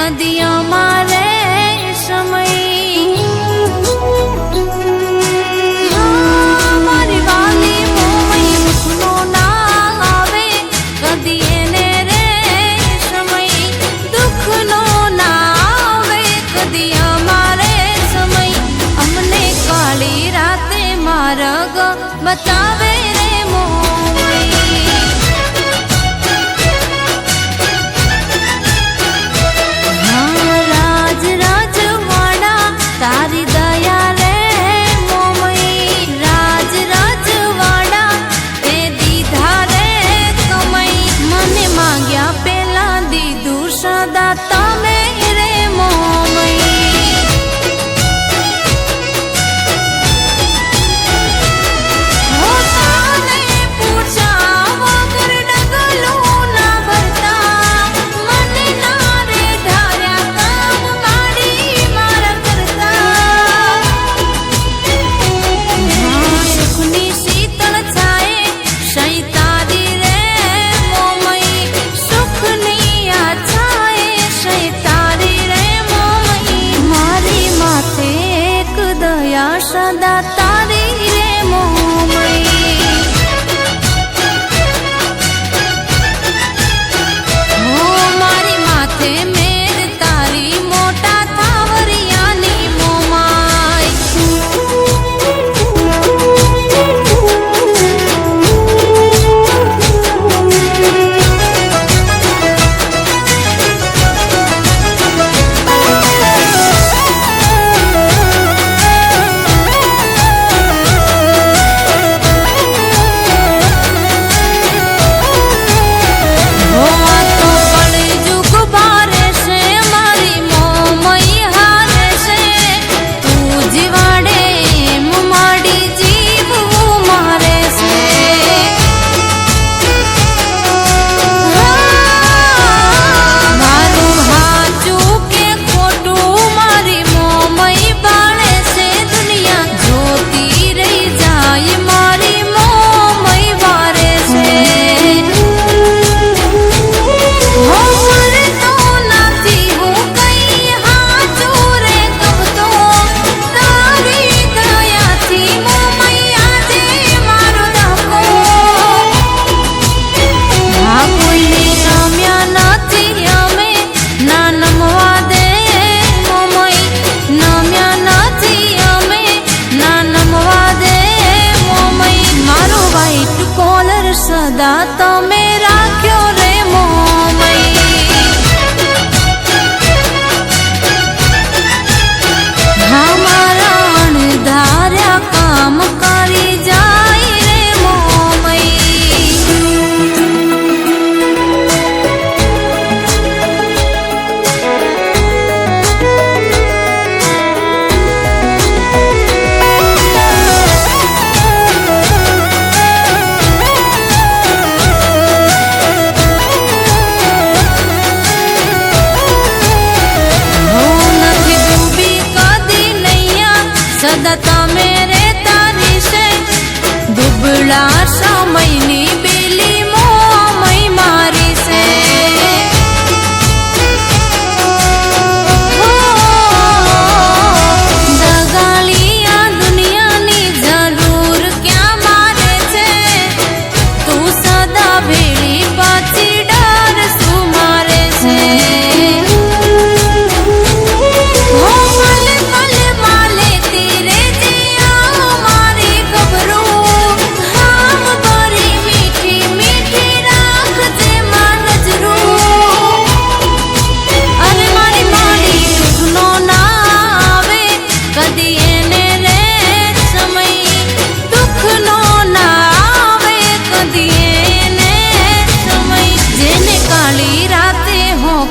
কাঁদি আমার அருளார் சாமை நீ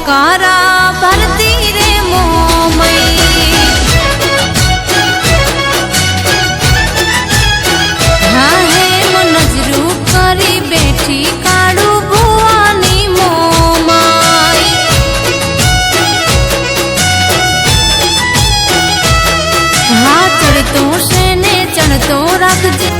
પોકારા ભરતી રે મોમઈ હા હે મન નજરું કરી બેઠી કાળું ભુવાની મોમાઈ હા રાખજે